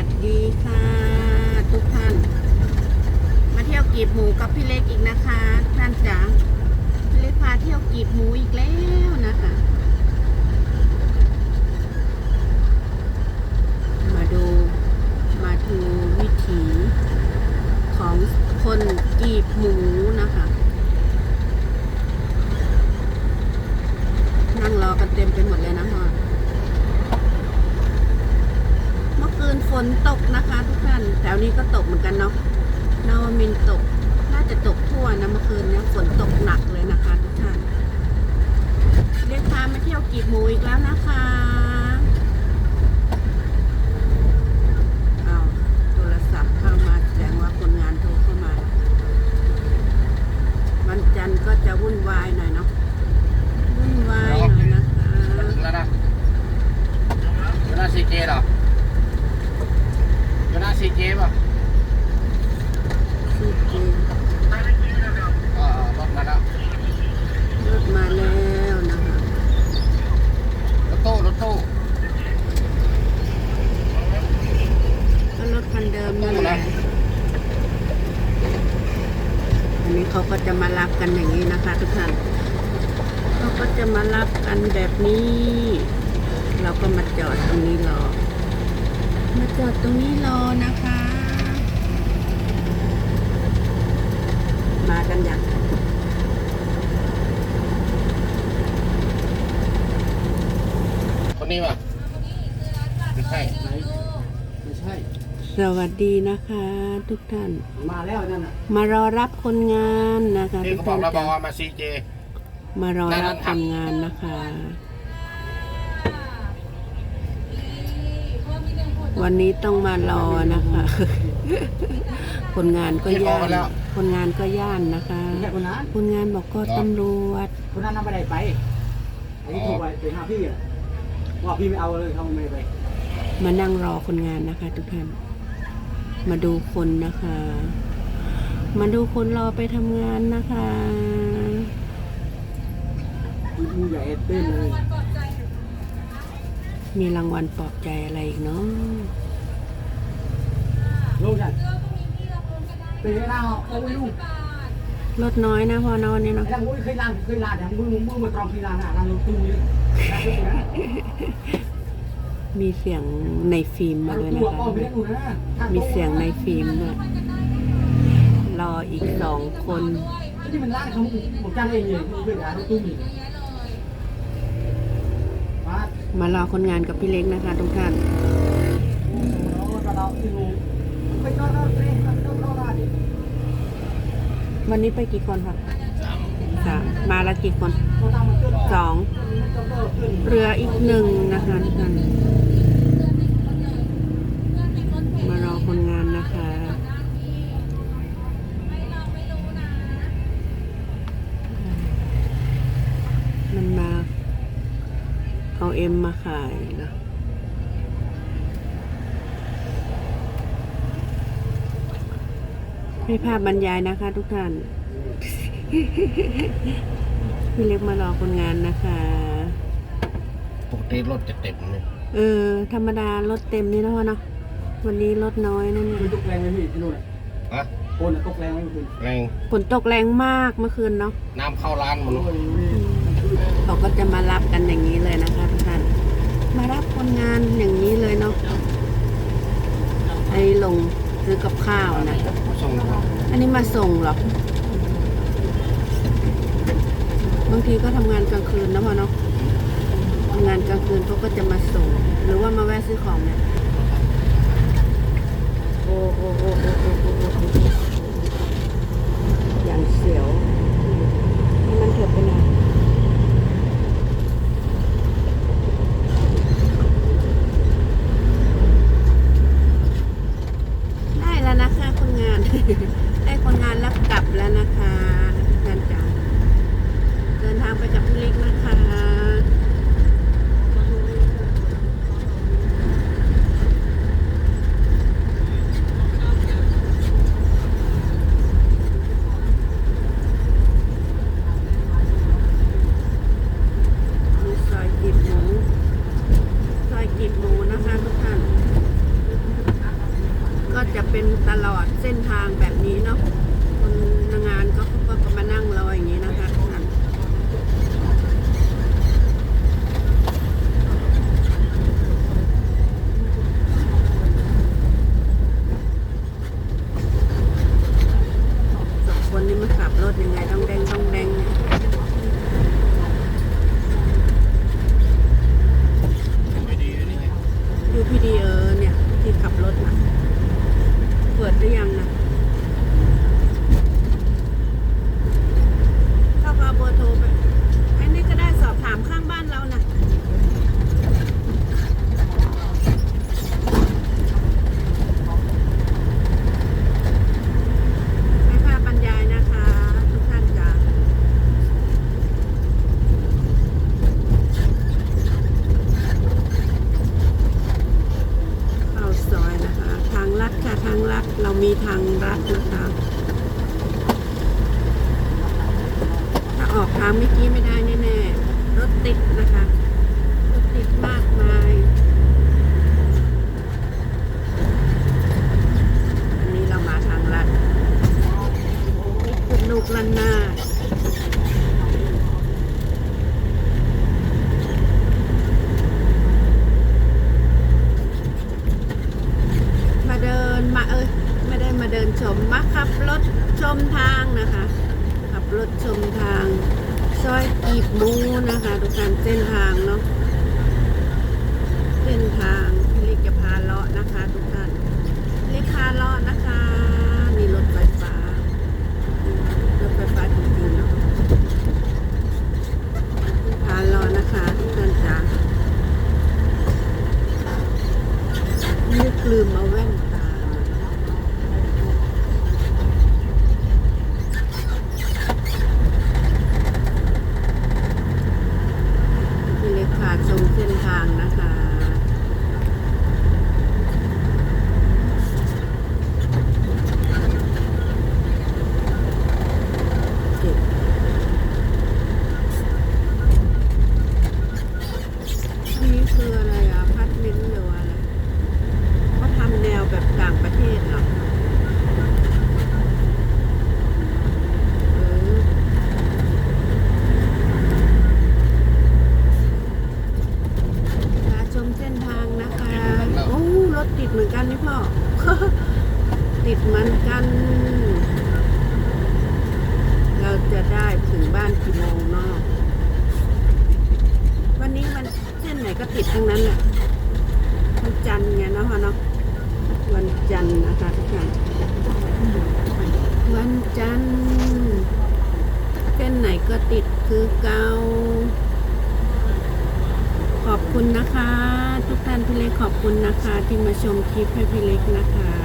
วัสดีค่ะทุกท่าน มาเที่ยวกีบหมูกับพี่เล็กอีกนะคะท่านจ๋าพี่เล็กพาเที่ยวกีบหมูอีกแล้วนะคะ มาดูมาดูวิถีของคนกีบหมูนะคะ นั่งรอกันเต็มไปหมดเลยนะพ่อ เมื่อคืนฝน ตกนะคะทุกท่านแถวนี้ก็ตกเหมือนกันเนาะนาวมินตก น่าจะตกทั่วนะเมื่อคืนเนี้ยฝนตกหนักเลยนะคะทุกท่านเรียกพามาเที่ยวกีบหมูอีกแล้วนะคะเอาโทรศัพท์เข้ามาแสดงว่าคนงานโทรเข้ามา วันจันทร์ก็จะวุ่นวายหน่อยเนาะวุ่นวายหน่อยนะคะ ถึงแล้วนะอยู่หน้าซีเจเหรออยู่หน้าซีเจป่ะ ซีเจ เออรถมาแล้ว รถมาแล้วนะคะ รถตู้รถตู้ ก็รถคันเดิมนั่นแหละอันนี้ เขาก็จะมารับกันอย่างนี้นะคะ ทุกท่านเขาก็จะมารับกันแบบนี้ เราก็มาจอดตรงนี้รอ มาจอดตรงนี้รอนะคะ มากันอย่าง คนนี้ป่ะไม่ใช่ไม่ใช่ สวัสดีนะคะ ทุกท่าน มาแล้วนั่นน่ะมารอรับคนงานนะคะนี่ทุกเขาบอท่ากนเราบอกจ้ะว่ามาซีเจมารอนั่นรับคครับนงานนะคะ วันนี้ต้องมารอนะคะ คนงานก็ย่านคนงานก็ย่านนะคะไม่ใช่คนนั้นคนงานบอกก็ตำรวจ คนนั้นทำไม่ได้ไปอันนี้โทรไปไปหาพี่อะว่าพี่ไม่เอาเลยเขาไม่ได้ไปมานั่งรอคนงานนะคะ ทุกท่าน มาดูคนนะคะ มาดูคนรอไปทำงานนะคะผู้ใหญ่เต้นเลย มีรางวัลปลอบใจอะไรอีกเนาะลูกฉันเป็นไงล่ะเอาไว้ลูกลดน้อยนะพอนอนเนี่ยไอ้เนาะทางมุ้ยเคยลานเคยลานแต่มือมือมาตรองที่ลานอะลานลูกตู้นี่ลานลูกตู้นะ มีเสียงในฟิล์มลามานลูด้วยกนะตู้คะก็ไม่ได้ดูนะมีเสียงในฟิล์มด้วยรออีกสองคนที่มันลานเขาผมจ้างเองเลยเพื่อนลานลูกตู้นี่มามารอคนงานกับพี่เล็กนะคะทุกท่านเราเราที่รู้ไปนอนนอนเร่งนอนนอนนอนดิวันนี้ไปกี่คนครับ สามามาละกี่คนสองเกินขึ้นเรืออีกหนึ่งนะคะทุกท่านมารอคนงานนะคะมันมาเอาเอ็มมาขายเหรอให้ภาพบรรยายนะคะทุกท่าน พี่เล็กมารอคนงานนะคะ ปกติรถจะเต็มเลยเออ ธรรมดารถเต็มนี่นะพ่อเนาะวันนี้รถน้อยนะเนี่ยคือตกแรงไหมพี่ที่นู่นอะฮะโคนอะตกแรงไหมคุณแรงฝนตกแรงมากเมื่อคืนเนาะน้ำเข้าร้านหมดโอ้เลยยเขาก็จะมารับกันอย่างนี้เลยนะคะทุกท่านมารับคนงานอย่างนี้เลยเนาะไอ้ลงซื้อกับข้าวนะส่งอันนี้มาส่งเหรอ บางทีก็ทำงานกลางคืนนะพ่อเนาะทำงานกลางคืนเขาก็จะมาส่ง หรือว่ามาแวะซื้อของเนี่ยโอ้โอ้โอ้โอ้โอ้โอ้โอ้อย่างเสียว มันเถอะไปหนย กิจมูนะคะทุกท่าน ก็จะเป็นตลอดเส้นทางแบบนี้เนาะ ยูพีดีเออเนี่ย ที่ขับรถนะเปิดหรือยังนะเข้าก็เอาเบอร์โทรไปอันนี้ก็ได้สอบถามข้างบ้านเรานะให้ภาพบรรยายนะคะ ทุกท่านจ้าเข้าซอยนะคะ ทางลัดค่ะทางรัฐเรามีทางลัฐนะคะ ถ้าออกทางเมื่อกี้ไม่ได้แน่ๆรถติดนะคะรถติดมากมาย อันนี้เรามาทางลัดนี่คือลูกลันนาดมาเดินมาเอ้ยไม่ได้มาเดิ นชมมาขับรถชมทางนะคะ ขับรถชมทางซอยกีบมูนะคะทุกท่านเส้นทางเนาะเส้นทางที่เล็กจะพาเลาะนะคะ ทุกท่านเล็กพาเลาะนะคะนี่รถไฟฟ้ารถไฟฟ้าจริงๆเนาะพาเลาะนะคะทุกท่านจ้านึกลืมเอาแว่นตามา พี่เล็กพาชมเส้นทางนะคะ เก็บนี่คืออะไรอะพัดมินหรือว่าอะไรเขาทำแนวแบบต่างประเทศเหรอเออ พาชมเส้นทางนะคะ โอ้รถติดเหมือนกันนี่พ่อ ติดเหมือนกัน เรา จะได้ถึงบ้านกี่โมงนาะวันนี้มันเส้นไหนก็ติดทั้งนั้นแหละวันจันทร์ไงเนาะพ่อเนาะวันจันทร์นะคะทุกท่านวันจันทร์เส้นไหนก็ติดคือเกาขอบคุณนะคะ ทุกท่านพี่เล็กขอบคุณนะคะ ที่มาชมคลิปให้พี่เล็กนะคะ